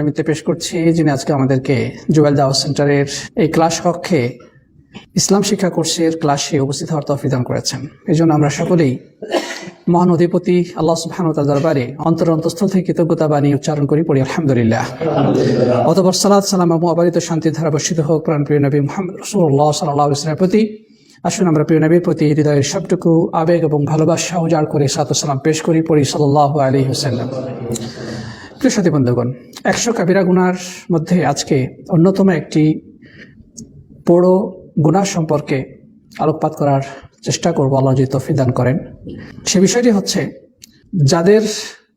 নিমিত্তে পেশ করছি যিনি আজকে আমাদেরকে জুয়েল দাওয়া সেন্টারের এই ক্লাস কক্ষে ইসলাম শিক্ষা কোর্সের ক্লাসে উপস্থিত হওয়ার তফিদান করেছেন। এই জন্য আমরা সকলেই মহান অধিপতি আল্লাহ সুবহানাহু দরবারে অন্তর অন্তঃস্থল থেকে কৃতজ্ঞতা বাণী উচ্চারণ করি পড়ি আলহামদুলিল্লাহ। অতপর সালাত সালাম এবং অবারিত শান্তির ধারা বর্ষিত হোক প্রাণ প্রিয় নবী মোহাম্মদ রসুল্লাহ সাল্লাহ ইসলামের প্রতি। আসুন আমরা প্রিয় নবীর প্রতি হৃদয়ের সবটুকু আবেগ এবং ভালোবাসা উজাড় করে সাত সালাম পেশ করি পড়ি সাল্লাহ আলী হুসাল্লাম প্রিয় সাথী বন্ধুগণ, একশো কাবিরা গুনার মধ্যে আজকে অন্যতম একটি বড় গুনার সম্পর্কে আলোকপাত করার চেষ্টা করব, আল্লাহ যদি তফি দান করেন। সে বিষয়টি হচ্ছে, যাদের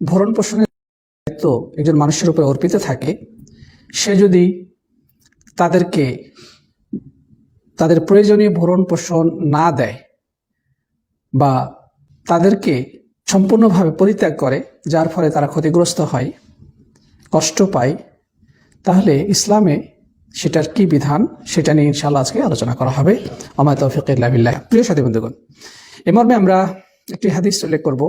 ভরণ পোষণের দায়িত্ব একজন মানুষের উপরে অর্পিত থাকে, সে যদি তাদেরকে, তাদের প্রয়োজনীয় ভরণ পোষণ না দেয় বা তাদেরকে সম্পূর্ণভাবে পরিত্যাগ করে, যার ফলে তারা ক্ষতিগ্রস্ত হয় কষ্ট পাই তাহলে ইসলামে সেটার কি বিধান সেটা নিয়ে ইনশাল্লাহ আজকে আলোচনা করা হবে। আমার তৌফিকিল্লাহ প্রিয় সাথী বন্ধুগণ, এ আমরা একটি হাদিস উল্লেখ করব।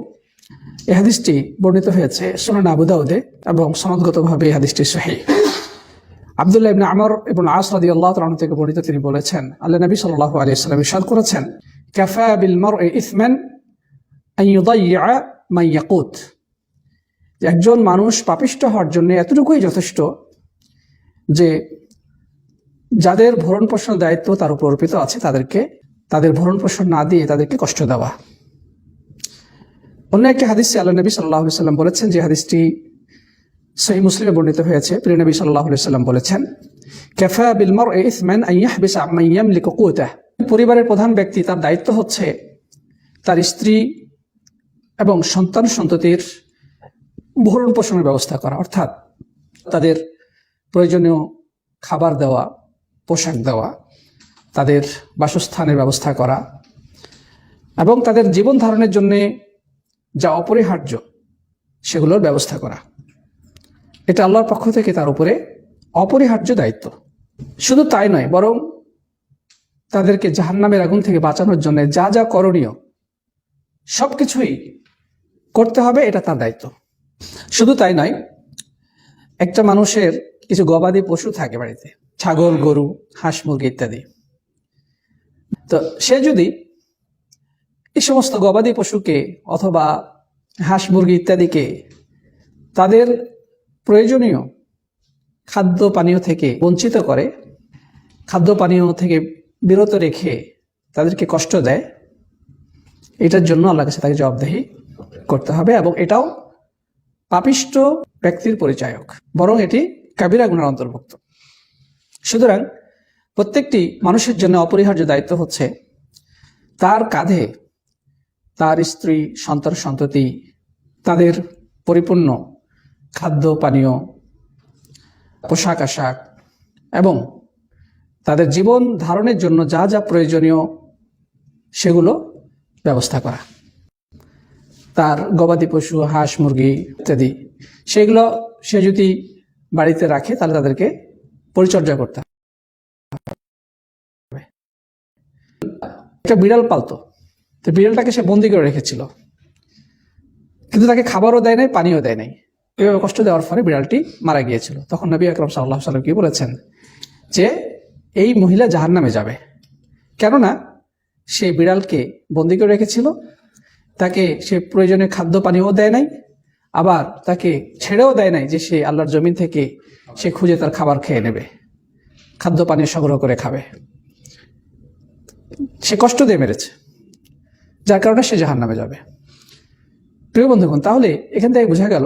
এই হাদিসটি বর্ণিত হয়েছে সোনান আবুদাউদে এবং সনদগতভাবে এই হাদিসটি সহি। আবদুল্লাহ ইবনে আমর এবং আস রাদি আল্লাহ তালন থেকে বর্ণিত তিনি বলেছেন, আল্লাহ নবী সাল্লাহ আলী সাল্লাম ইরশাদ করেছেন, কাফা বিল মর ইসমেন মাইয়াকুত একজন মানুষ পাপিষ্ট হওয়ার জন্য এতটুকুই যথেষ্ট যে যাদের ভরণ পোষণের দায়িত্ব তার উপর অর্পিত আছে তাদেরকে, তাদের ভরণ পোষণ না দিয়ে তাদেরকে কষ্ট দেওয়া। অন্য একটি হাদিস আল্লাহ নবী সাল্লাহ সাল্লাম বলেছেন, যে হাদিসটি সেই মুসলিমে বর্ণিত হয়েছে। প্রিয় নবী সাল্লাহ সাল্লাম বলেছেন ক্যাফা বিলমর ইসম্যান পরিবারের প্রধান ব্যক্তি তার দায়িত্ব হচ্ছে তার স্ত্রী এবং সন্তান সন্ততির ভরণ পোষণের ব্যবস্থা করা, অর্থাৎ তাদের প্রয়োজনীয় খাবার দেওয়া, পোশাক দেওয়া, তাদের বাসস্থানের ব্যবস্থা করা এবং তাদের জীবন ধারণের জন্যে যা অপরিহার্য সেগুলোর ব্যবস্থা করা। এটা আল্লাহর পক্ষ থেকে তার উপরে অপরিহার্য দায়িত্ব। শুধু তাই নয়, বরং তাদেরকে জাহান্নামের আগুন থেকে বাঁচানোর জন্য যা যা করণীয় সব কিছুই করতে হবে, এটা তার দায়িত্ব। শুধু তাই নয়, একটা মানুষের কিছু গবাদি পশু থাকে বাড়িতে, ছাগল, গরু, হাঁস, মুরগি ইত্যাদি। তো সে যদি এই সমস্ত গবাদি পশুকে অথবা হাঁস, মুরগি ইত্যাদিকে তাদের প্রয়োজনীয় খাদ্য পানীয় থেকে বঞ্চিত করে, খাদ্য পানীয় থেকে বিরত রেখে তাদেরকে কষ্ট দেয়, এটার জন্য আল্লাহ কাছে তাকে জবাবদেহি করতে হবে এবং এটাও পাপিষ্ট ব্যক্তির পরিচায়ক, বরং এটি কাবিরা গুণার অন্তর্ভুক্ত। সুতরাং প্রত্যেকটি মানুষের জন্য অপরিহার্য দায়িত্ব হচ্ছে তার কাঁধে তার স্ত্রী, সন্তান, সন্ততি, তাদের পরিপূর্ণ খাদ্য, পানীয়, পোশাক, আশাক এবং তাদের জীবন ধারণের জন্য যা যা প্রয়োজনীয় সেগুলো ব্যবস্থা করা। তার গবাদি পশু, হাঁস, মুরগি ইত্যাদি। সেগুলো সে যদি বাড়িতে রাখে, তাহলে তাদেরকে পরিচর্যা করতে একটা বিড়াল পালতো। তো বিড়ালটাকে সে বন্দি করে রেখেছিল। কিন্তু তাকে খাবারও দেয় নাই, পানিও দেয় নাই। এভাবে কষ্ট দেওয়ার ফলে বিড়ালটি মারা গিয়েছিল। তখন নবী আকরম সাল্লাহ সাল্লাম কি বলেছেন? যে এই মহিলা জাহান নামে যাবে। কেননা সে বিড়ালকে বন্দি করে রেখেছিল তাকে সে প্রয়োজনীয় খাদ্য পানীয়ও দেয় নাই, আবার তাকে ছেড়েও দেয় নাই যে সে আল্লাহর জমিন থেকে সে খুঁজে তার খাবার খেয়ে নেবে, খাদ্য পানীয় সংগ্রহ করে খাবে। সে কষ্ট দিয়ে মেরেছে, যার কারণে সে জাহান নামে যাবে। প্রিয় বন্ধুগণ, তাহলে এখান থেকে বোঝা গেল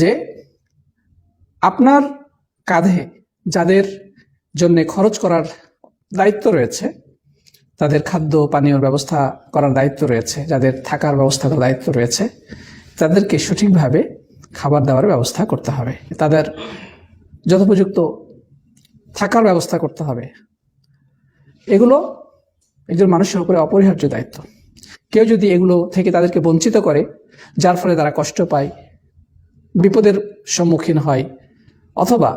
যে আপনার কাঁধে যাদের জন্য খরচ করার দায়িত্ব রয়েছে তাদের খাদ্য পানীয়র ব্যবস্থা করার দায়িত্ব রয়েছে, যাদের থাকার ব্যবস্থা করার দায়িত্ব রয়েছে, তাদেরকে সঠিকভাবে খাবার দেওয়ার ব্যবস্থা করতে হবে। তাদের যথোপযুক্ত থাকার ব্যবস্থা করতে হবে। এগুলো একজন মানুষের উপরে অপরিহার্য দায়িত্ব। কেউ যদি এগুলো থেকে তাদেরকে বঞ্চিত করে, যার ফলে তারা কষ্ট পায়, বিপদের সম্মুখীন হয়, অথবা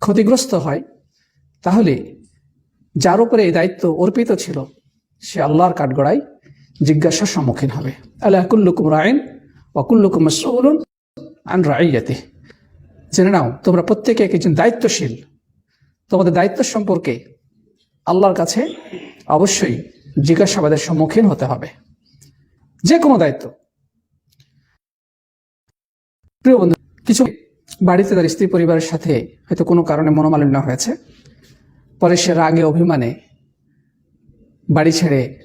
ক্ষতিগ্রস্ত হয়, তাহলে যার উপরে এই দায়িত্ব অর্পিত ছিল, সে আল্লাহর কাঠগড়ায় জিজ্ঞাসার সম্মুখীন হবে। আল্লাহ কুল্লুকুম রায়ন মসউলুন আন রাইয়াতে। জেনে নাও, তোমরা প্রত্যেকে এক একজন দায়িত্বশীল। তোমাদের দায়িত্ব সম্পর্কে আল্লাহর কাছে অবশ্যই জিজ্ঞাসাবাদের সম্মুখীন হতে হবে। যে কোনো দায়িত্ব। প্রিয় বন্ধু, কিছু বাড়িতে তার স্ত্রী পরিবারের সাথে হয়তো কোনো কারণে মনোমালিন্য হয়েছে। পরে সে রাগে অভিমানে বাড়ি ছেড়ে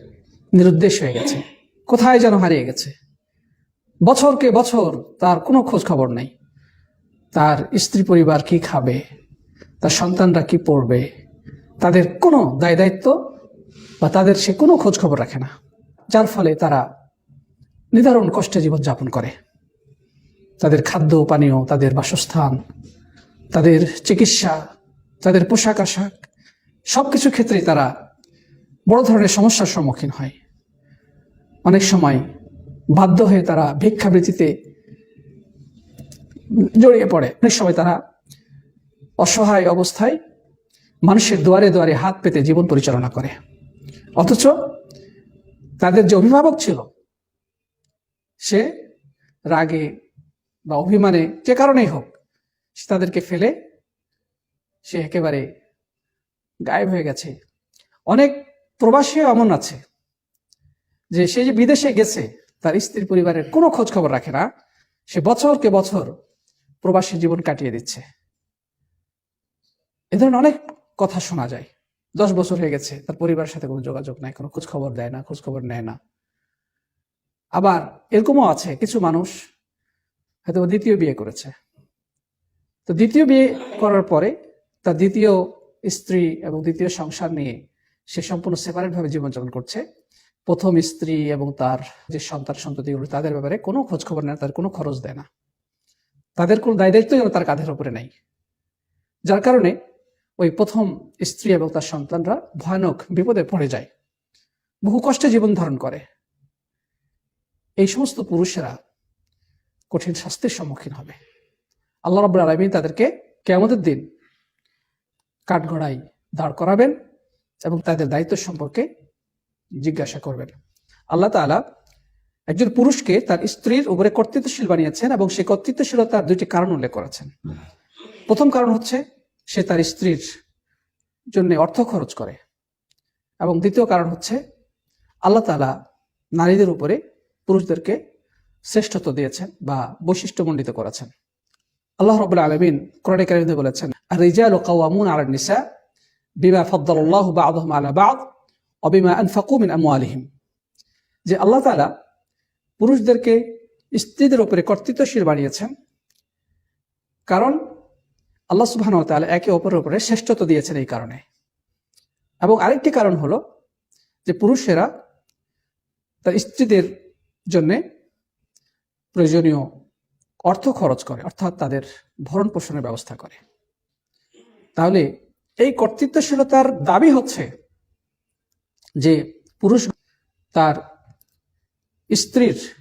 নিরুদ্দেশ হয়ে গেছে। কোথায় যেন হারিয়ে গেছে। বছরকে বছর তার কোনো খোঁজ খবর নেই। তার স্ত্রী পরিবার কি খাবে, তার সন্তানরা কি পড়বে, তাদের কোনো দায় দায়িত্ব বা তাদের সে কোনো খোঁজ খবর রাখে না। যার ফলে তারা নিদারুণ কষ্টে জীবনযাপন করে। তাদের খাদ্য, পানীয়, তাদের বাসস্থান, তাদের চিকিৎসা, তাদের পোশাক আশাক সব কিছু ক্ষেত্রেই তারা বড় ধরনের সমস্যার সম্মুখীন হয়। অনেক সময় বাধ্য হয়ে তারা ভিক্ষাবৃত্তিতে জড়িয়ে পড়ে। অনেক সময় তারা অসহায় অবস্থায় মানুষের দুয়ারে দুয়ারে হাত পেতে জীবন পরিচালনা করে। অথচ তাদের যে অভিভাবক ছিল, সে রাগে বা অভিমানে যে কারণেই হোক, সে তাদেরকে ফেলে সে একেবারে গায়েব হয়ে গেছে। অনেক প্রবাসীও এমন আছে যে সে যে বিদেশে গেছে, তার স্ত্রীর পরিবারের কোনো খোঁজ খবর রাখে না। সে বছরকে বছর প্রবাসী জীবন কাটিয়ে দিচ্ছে। এ ধরনের অনেক কথা শোনা যায়। দশ বছর হয়ে গেছে, তার পরিবারের সাথে কোনো যোগাযোগ নাই, কোনো খোঁজ খবর দেয় না খোঁজ খবর নেয় না। আবার এরকমও আছে, কিছু মানুষ হয়তো দ্বিতীয় বিয়ে করেছে। তো দ্বিতীয় বিয়ে করার পরে তার দ্বিতীয় স্ত্রী এবং দ্বিতীয় সংসার নিয়ে সে সম্পূর্ণ সেপারেট ভাবে জীবনযাপন করছে। প্রথম স্ত্রী এবং তার যে সন্তান সন্ততিগুলো, তাদের ব্যাপারে কোনো খোঁজ খবর নেয় তাদের কোনো খরচ দেয় না। তাদের কোনো দায় দায়িত্ব যেন তার কাঁধের উপরে নাই। যার কারণে ওই প্রথম স্ত্রী এবং তার সন্তানরা ভয়ানক বিপদে পড়ে যায়। বহু কষ্টে জীবন ধারণ করে। এই সমস্ত পুরুষেরা কঠিন শাস্তির সম্মুখীন হবে। আল্লাহ রব আলমী তাদেরকে কেমতের দিন কাঠগড়াই দাঁড় করাবেন এবং তাদের দায়িত্ব সম্পর্কে জিজ্ঞাসা করবেন। আল্লাহ তাআলা একজন পুরুষকে তার স্ত্রীর উপরে কর্তৃত্বশীল বানিয়েছেন এবং সে কর্তৃত্বশীলতার দুইটি কারণ উল্লেখ করেছেন। প্রথম কারণ হচ্ছে সে তার স্ত্রীর জন্য অর্থ খরচ করে এবং দ্বিতীয় কারণ হচ্ছে আল্লাহ তালা নারীদের উপরে পুরুষদেরকে শ্রেষ্ঠত্ব দিয়েছেন বা বৈশিষ্ট্যমণ্ডিত করেছেন। আল্লাহ রব আলমিন কোরআনে কারিমে বলেছেন রিজাল কাওয়ামুন আলা নিসা বিমা ফদ্দাল্লাহু বা'দহুম আলা বা'দ ওয়া বিমা আনফাকু মিন আমওয়ালিহিম। যে আল্লাহ তাআলা পুরুষদেরকে স্ত্রীদের উপরে কর্তৃত্বশীল বানিয়েছেন, কারণ আল্লাহ সুবহান তাআলা একে অপরের উপরে শ্রেষ্ঠত্ব দিয়েছেন এই কারণে। এবং আরেকটি কারণ হলো যে পুরুষেরা তার স্ত্রীদের জন্যে প্রয়োজনীয় অর্থ খরচ করে, অর্থাৎ তাদের ভরণ পোষণের ব্যবস্থা করে। তাহলে এই কর্তৃত্বশীলতার দাবি হচ্ছে যে পুরুষ তার স্ত্রীর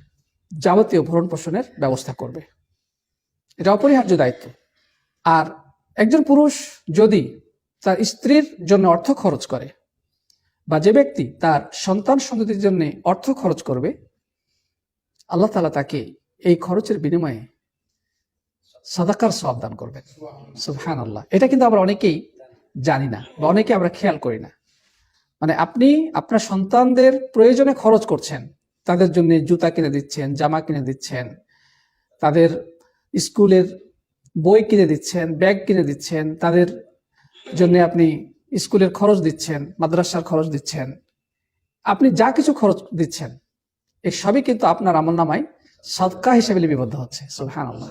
যাবতীয় ভরণ পোষণের ব্যবস্থা করবে। এটা অপরিহার্য দায়িত্ব। আর একজন পুরুষ যদি তার স্ত্রীর জন্য অর্থ খরচ করে বা যে ব্যক্তি তার সন্তান সন্ততির জন্য অর্থ খরচ করবে, আল্লাহ তালা তাকে এই খরচের বিনিময়ে সাদাকার সব দান করবেন। সুবহান আল্লাহ এটা কিন্তু আমরা অনেকেই জানি না বা অনেকে আমরা খেয়াল করি না। মানে আপনি আপনার সন্তানদের প্রয়োজনে খরচ করছেন। তাদের জন্য জুতা কিনে দিচ্ছেন, জামা কিনে দিচ্ছেন, তাদের স্কুলের বই কিনে দিচ্ছেন, ব্যাগ কিনে দিচ্ছেন, তাদের জন্য আপনি স্কুলের খরচ দিচ্ছেন, মাদ্রাসার খরচ দিচ্ছেন। আপনি যা কিছু খরচ দিচ্ছেন এই সবই কিন্তু আপনার আমল নামায় সদকা হিসেবে লিপিবদ্ধ হচ্ছে। সুহান আল্লাহ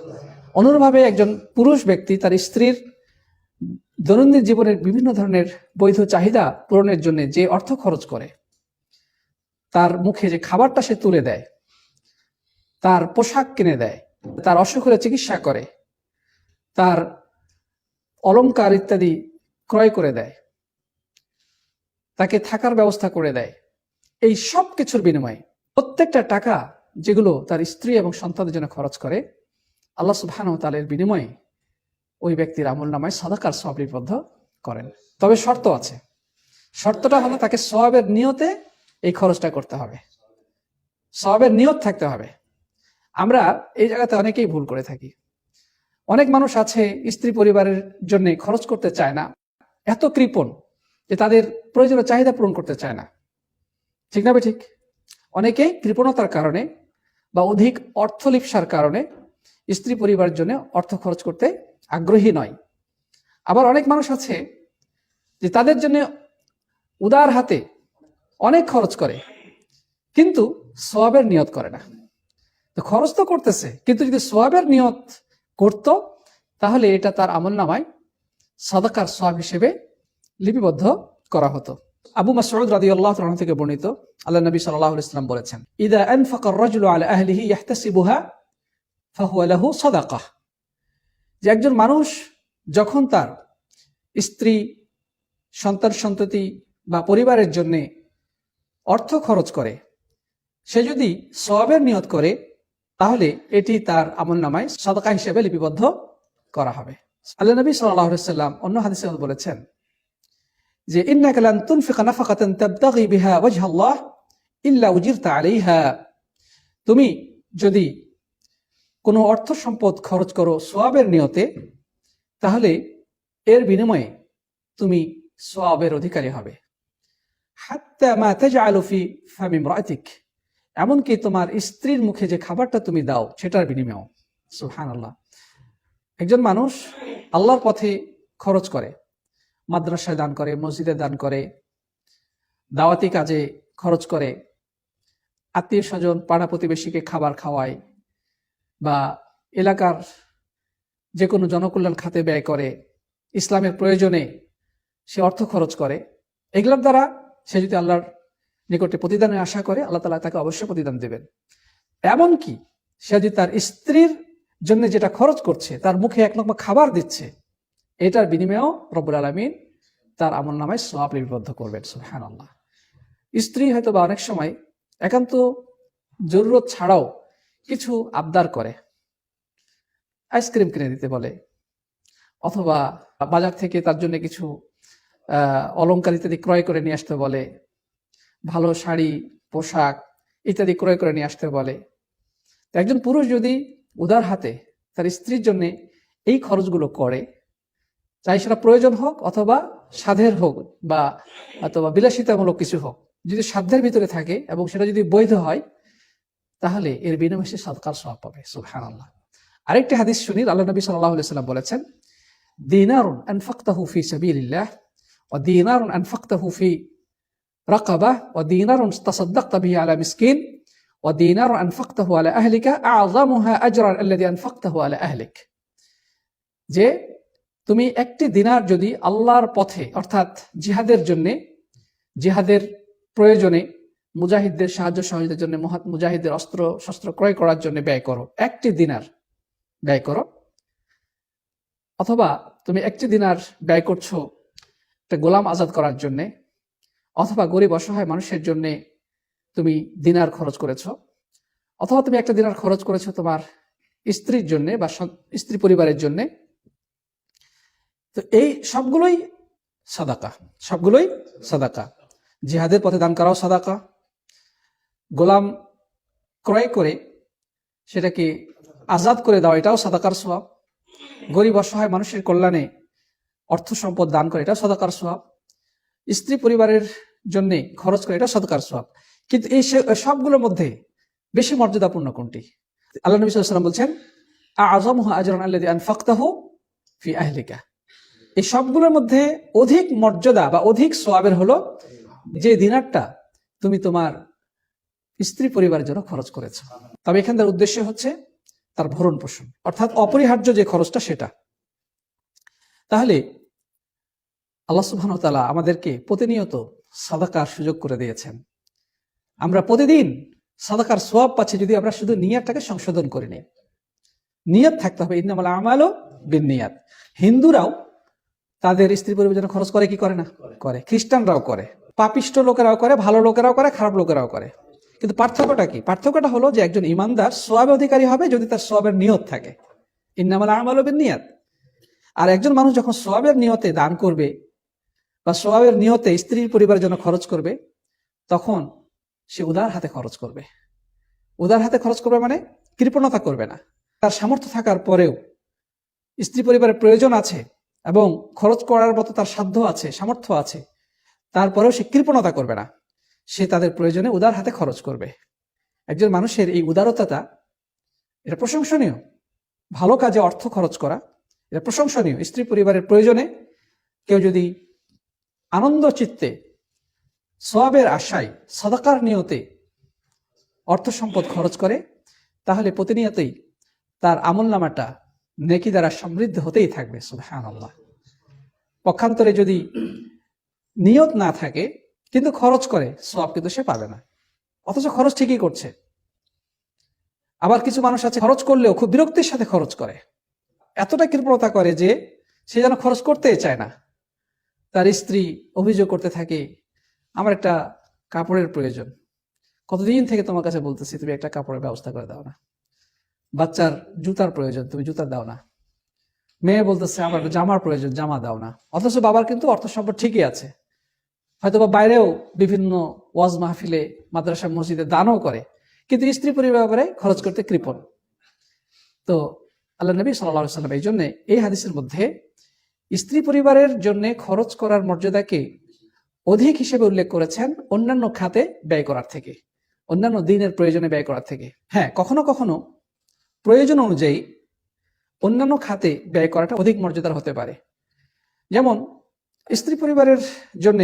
অনুরূপভাবে একজন পুরুষ ব্যক্তি তার স্ত্রীর দৈনন্দিন জীবনের বিভিন্ন ধরনের বৈধ চাহিদা পূরণের জন্য যে অর্থ খরচ করে, তার মুখে যে খাবারটা সে তুলে দেয়, তার পোশাক কিনে দেয়, তার অসুখ হলে চিকিৎসা করে, তার অলংকার ইত্যাদি ক্রয় করে দেয়, তাকে থাকার ব্যবস্থা করে দেয়, এই সব কিছুর বিনিময়ে প্রত্যেকটা টাকা যেগুলো তার স্ত্রী এবং সন্তানের জন্য খরচ করে আল্লাহ সুবহান তালের বিনিময়ে ওই ব্যক্তির আমল নামায় সদাকার সব করেন। তবে শর্ত আছে। শর্তটা হলো তাকে সবের নিয়তে এই খরচটা করতে হবে। সবের নিয়ত থাকতে হবে। আমরা এই জায়গাতে অনেকেই ভুল করে থাকি। অনেক মানুষ আছে স্ত্রী পরিবারের জন্য খরচ করতে চায় না, এত কৃপণ যে তাদের প্রয়োজনীয় চাহিদা পূরণ করতে চায় না। ঠিক না ঠিক? অনেকে কৃপণতার কারণে বা অধিক অর্থলিপ্সার কারণে স্ত্রী পরিবার জন্য অর্থ খরচ করতে আগ্রহী নয়। আবার অনেক মানুষ আছে যে তাদের জন্য উদার হাতে অনেক খরচ করে, কিন্তু সোয়াবের নিয়ত করে না। তো খরচ তো করতেছে, কিন্তু যদি সোয়াবের নিয়ত করত, তাহলে এটা তার আমল নামায় সাদাকার সোয়াব হিসেবে লিপিবদ্ধ করা হতো। আবু মাসউদ রাদিয়াল্লাহু তাআলা থেকে বর্ণিত, আল্লাহ নবী সাল্লাল্লাহু আলাইহি বলেছেন, ইদা আনফাকা আর-রাজুলু আলা আহলিহি ইয়াহতাসিবুহা ফাহুয়া লাহু সাদাকাহ। যে একজন মানুষ যখন তার স্ত্রী, সন্তান, সন্ততি বা পরিবারের জন্য অর্থ খরচ করে, সে যদি সওয়াবের নিয়ত করে, তাহলে এটি তার আমল নামায় সদকা হিসেবে লিপিবদ্ধ করা হবে। আল্লাহ নবী সাল্লাম অন্য হাদিসে বলেছেন যে তুমি যদি কোনো অর্থ সম্পদ খরচ করো সোয়াবের নিয়তে, তাহলে এর বিনিময়ে তুমি সোয়াবের অধিকারী হবে। এমনকি তোমার স্ত্রীর মুখে যে খাবারটা তুমি দাও, সেটার বিনিময়েও। সুবহানাল্লাহ। একজন মানুষ আল্লাহর পথে খরচ করে, মাদ্রাসায় দান করে, মসজিদে দান করে, দাওয়াতি কাজে খরচ করে, আত্মীয় স্বজন, পাড়া প্রতিবেশীকে খাবার খাওয়ায় বা এলাকার যে কোনো জনকল্যাণ খাতে ব্যয় করে, ইসলামের প্রয়োজনে সে অর্থ খরচ করে, এগুলোর দ্বারা সে যদি আল্লাহর নিকটে প্রতিদানের আশা করে, আল্লাহ তালা তাকে অবশ্যই প্রতিদান দেবেন। এমনকি সে যদি তার স্ত্রীর জন্য যেটা খরচ করছে, তার মুখে এক লক্ষ খাবার দিচ্ছে, এটার বিনিময়েও রব্বুল আলমিন তার আমল নামায় সব লিপিবদ্ধ করবেন হ্যাঁ আল্লাহ স্ত্রী হয়তো বা অনেক সময় একান্ত জরুরত ছাড়াও কিছু আবদার করে। আইসক্রিম কিনে দিতে বলে। অথবা বাজার থেকে তার জন্য কিছু আহ, অলংকার ইত্যাদি ক্রয় করে নিয়ে আসতে বলে। ভালো শাড়ি পোশাক ইত্যাদি ক্রয় করে নিয়ে আসতে বলে। একজন পুরুষ যদি উদার হাতে তার স্ত্রীর জন্য এই খরচগুলো করে চাই সেটা প্রয়োজন হোক অথবা সাধের হোক বা অথবা বিলাসিতামূলক কিছু হোক। যদি সাধ্যের ভিতরে থাকে এবং সেটা যদি বৈধ হয় তাহলে এর বিনিময়ে সে সৎকার সব পাবে সুহান আল্লাহ আরেকটি হাদিস শুনি, আল্লাহ নবী সাল্লাহ সাল্লাম বলেছেন, দিনারুন আনফাক্তাহু ফি সাবিলিল্লাহ, ওয়া দিনারুন আনফাক্তাহু ফি রাকাবাহ, ওয়া দিনারুন তাসাদ্দাকতা বিহি আলা মিসকিন, ওয়া দিনারুন আনফাক্তাহু আলা আহলিকা, আ'যামুহা আজরান আল্লাযী আনফাক্তাহু আলা আহলিক। যে তুমি একটি দিনার যদি আল্লাহর পথে, অর্থাৎ জিহাদের জন্য, জিহাদের প্রয়োজনে মুজাহিদদের সাহায্য সহযোগিতার জন্য মুজাহিদের অস্ত্র, শস্ত্র ক্রয় করার জন্য ব্যয় করো। একটি দিনার ব্যয় করো। অথবা তুমি একটি দিনার ব্যয় করছ একটা গোলাম আজাদ করার জন্য, অথবা গরিব অসহায় মানুষের জন্য তুমি দিনার খরচ করেছ, অথবা তুমি একটা দিনার খরচ করেছ তোমার স্ত্রীর জন্য বা স্ত্রী পরিবারের জন্য। তো এই সবগুলোই সাদাকা সবগুলোই সাদাকা। জিহাদের পথে দান করাও সাদাকা। গোলাম ক্রয় করে সেটাকে আজাদ করে দাও, এটাও সাদাকার সোয়াব গরিব, অসহায় মানুষের কল্যাণে অর্থ সম্পদ দান করে, এটাও সাদাকার সোয়াব স্ত্রী পরিবারের জন্য খরচ করে এটা সদকার সোয়াব কিন্তু এই সবগুলোর মধ্যে বেশি মর্যাদাপূর্ণ কোনটি? আল্লাহ নবী সাল্লাম বলছেন আজম আজরান আল্লাহ আনফাক্তাহু ফি আহলিকা। এই সবগুলোর মধ্যে অধিক মর্যাদা বা অধিক সোয়াবের হলো যে দিনারটা তুমি তোমার স্ত্রী পরিবারের জন্য খরচ করেছে। তবে এখানকার উদ্দেশ্য হচ্ছে তার ভরণ পোষণ, অর্থাৎ অপরিহার্য যে খরচটা সেটা। তাহলে আল্লাহ সুবহান তাআলা আমাদেরকে প্রতিনিয়ত সাদাকার সুযোগ করে দিয়েছেন। আমরা প্রতিদিন সাদাকার সোয়াব পাচ্ছি যদি আমরা শুধু নিয়াতটাকে সংশোধন করে নিই। নিয়ত থাকতে হবে, ইন্নামাল আমালও বিন নিয়াত হিন্দুরাও তাদের স্ত্রী পরিবার জন্য খরচ করে কি করে না? করে। খ্রিস্টানরাও করে। পাপিষ্ট লোকেরাও করে, ভালো লোকেরাও করে, খারাপ লোকেরাও করে। কিন্তু পার্থক্যটা কি? পার্থক্যটা হলো যে একজন ইমানদার সোয়াবে অধিকারী হবে যদি তার সোয়াবের নিয়ত থাকে। ইন্নামাল আমালও বিন নিয়াত আর একজন মানুষ যখন সোয়াবের নিয়তে দান করবে বা সোয়াবের নিয়তে স্ত্রীর পরিবারের জন্য খরচ করবে, তখন সে উদার হাতে খরচ করবে। উদার হাতে খরচ করবে মানে কৃপণতা করবে না। তার সামর্থ্য থাকার পরেও স্ত্রী পরিবারের প্রয়োজন আছে এবং খরচ করার মতো তার সাধ্য আছে, সামর্থ্য আছে, তারপরেও সে কৃপণতা করবে না। সে তাদের প্রয়োজনে উদার হাতে খরচ করবে। একজন মানুষের এই উদারতাটা, এটা প্রশংসনীয়। ভালো কাজে অর্থ খরচ করা, এটা প্রশংসনীয়। স্ত্রী পরিবারের প্রয়োজনে কেউ যদি আনন্দ চিত্তে সোয়াবের আশায়, সদাকার নিয়তে অর্থ সম্পদ খরচ করে, তাহলে প্রতিনিয়তই তার আমল নামাটা নেকি দ্বারা সমৃদ্ধ হতেই থাকবে সুবহান আল্লাহ পক্ষান্তরে যদি নিয়ত না থাকে কিন্তু খরচ করে, সব কিন্তু সে পাবে না। অথচ খরচ ঠিকই করছে। আবার কিছু মানুষ আছে, খরচ করলেও খুব বিরক্তির সাথে খরচ করে। এতটা কৃপণতা করে যে, সে যেন খরচ করতেই চায় না। তার স্ত্রী অভিযোগ করতে থাকে, আমার একটা কাপড়ের প্রয়োজন। কতদিন থেকে তোমার কাছে বলতেছি, তুমি একটা কাপড়ের ব্যবস্থা করে দাও না। বাচ্চার জুতার প্রয়োজন, তুমি জুতা দাও না। মেয়ে বলতেছে, আমার জামার প্রয়োজন, জামা দাও না। অথচ বাবার কিন্তু অর্থ সম্পদ ঠিকই আছে। হয়তো বা বাইরেও বিভিন্ন ওয়াজ মাহফিলে মাদ্রাসা মসজিদে দানও করে, কিন্তু স্ত্রী পরিবারে খরচ করতে কৃপণ। তো আল্লাহ নবী সাল্লা সাল্লাম এই জন্যে এই হাদিসের মধ্যে স্ত্রী পরিবারের জন্য খরচ করার মর্যাদাকে অধিক হিসেবে উল্লেখ করেছেন অন্যান্য খাতে ব্যয় করার থেকে, অন্যান্য দিনের প্রয়োজনে ব্যয় করার থেকে। হ্যাঁ কখনো কখনো প্রয়োজন অনুযায়ী অন্যান্য খাতে ব্যয় করাটা অধিক মর্যাদার হতে পারে। যেমন স্ত্রী পরিবারের জন্য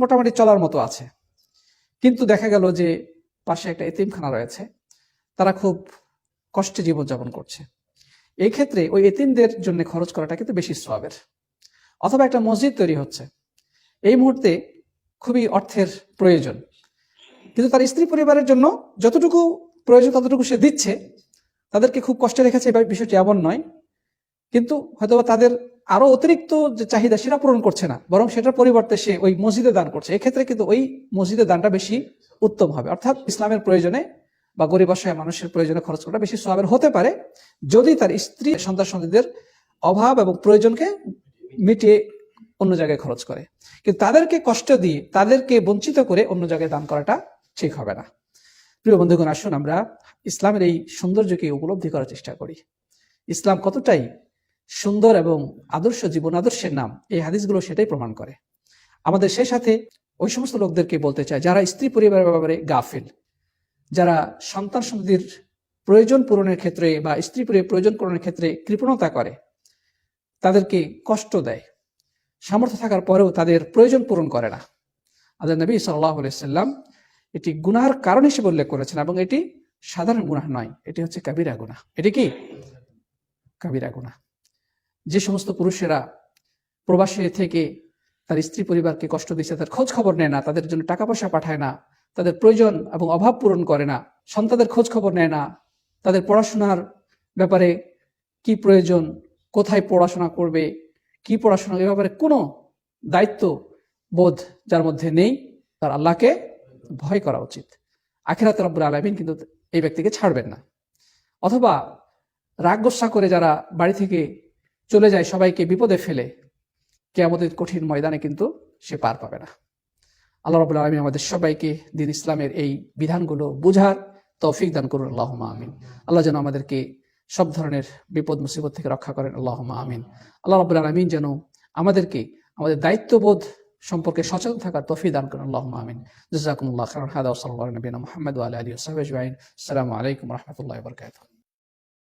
মোটামুটি চলার মতো আছে। কিন্তু দেখা গেল যে পাশে একটা এতিমখানা রয়েছে। তারা খুব কষ্টে জীবনযাপন করছে। এই ক্ষেত্রে ওই এতিমদের জন্য খরচ করাটা কিন্তু বেশি সবের অথবা একটা মসজিদ তৈরি হচ্ছে। এই মুহূর্তে খুবই অর্থের প্রয়োজন। কিন্তু তার স্ত্রী পরিবারের জন্য যতটুকু প্রয়োজন ততটুকু সে দিচ্ছে, তাদেরকে খুব কষ্টে রেখেছে। এবার বিষয়টি এমন নয়। কিন্তু হয়তোবা তাদের আরও অতিরিক্ত যে চাহিদা সেটা পূরণ করছে না, বরং সেটার পরিবর্তে সে ওই মসজিদে দান করছে। এক্ষেত্রে কিন্তু ওই মসজিদে দানটা বেশি উত্তম হবে। অর্থাৎ ইসলামের প্রয়োজনে বা গরিব অসহায় মানুষের প্রয়োজনে খরচ করাটা বেশি সবের হতে পারে, যদি তার স্ত্রী সন্তান সন্তানদের অভাব এবং প্রয়োজনকে মিটিয়ে অন্য জায়গায় খরচ করে। কিন্তু তাদেরকে কষ্ট দিয়ে, তাদেরকে বঞ্চিত করে অন্য জায়গায় দান করাটা ঠিক হবে না। প্রিয় বন্ধুগণ, আসুন আমরা ইসলামের এই সৌন্দর্যকে উপলব্ধি করার চেষ্টা করি। ইসলাম কতটাই সুন্দর এবং আদর্শ জীবন, আদর্শের নাম, এই হাদিসগুলো সেটাই প্রমাণ করে। আমাদের সে সাথে ওই সমস্ত লোকদেরকে বলতে চায় যারা স্ত্রী পরিবারের ব্যাপারে গাফিল, যারা সন্তান সন্ততির প্রয়োজন পূরণের ক্ষেত্রে বা স্ত্রী প্রয়োজন পূরণের ক্ষেত্রে কৃপণতা করে, তাদেরকে কষ্ট দেয়। সামর্থ্য থাকার পরেও তাদের প্রয়োজন পূরণ করে না। আল্লাহ নবী সাল্লাহ সাল্লাম এটি গুনার কারণ হিসেবে উল্লেখ করেছেন এবং এটি সাধারণ গুনাহ নয়, এটি হচ্ছে কাবিরা গুনাহ। এটি কি? কাবিরা গুনাহ। যে সমস্ত পুরুষেরা প্রবাসী থেকে তার স্ত্রী পরিবারকে কষ্ট দিচ্ছে, তার খোঁজ খবর নেয় না, তাদের জন্য টাকা পয়সা পাঠায় না, তাদের প্রয়োজন এবং অভাব পূরণ করে না, সন্তানদের খোঁজ খবর নেয় না, তাদের পড়াশোনার ব্যাপারে কি প্রয়োজন, কোথায় পড়াশোনা করবে, কি পড়াশোনা, এ ব্যাপারে কোনো দায়িত্ব বোধ যার মধ্যে নেই, তার আল্লাহকে ভয় করা উচিত। আখিরাত রব্বুল আলমিন কিন্তু এই ব্যক্তিকে ছাড়বেন না। অথবা রাগ গোসা করে যারা বাড়ি থেকে চলে যায়, সবাইকে বিপদে ফেলে। কেয়ামতের কঠিন ময়দানে কিন্তু সে পার পাবে না। আল্লাহ রবুল আলমী আমাদের সবাইকে দিন ইসলামের এই বিধানগুলো বুঝার তৌফিক দান করুন। আল্লাহ আমিন। আল্লাহ যেন আমাদেরকে সব ধরনের বিপদ, মুসিবত থেকে রক্ষা করেন। আল্লাহ আমিন। আল্লাহ রবুল আলমিন যেন আমাদেরকে আমাদের দায়িত্ববোধ সম্পর্কে সচেতন থাকার তৌফিক দান করেন। আল্লাহ আমিন। জাজাকুমুল্লাহ খান হাদা সাল্লাহ নবীনা মোহাম্মদ আলী আলী সাহেব আসসালামু আলাইকুম রহমতুল্লাহ বরকাত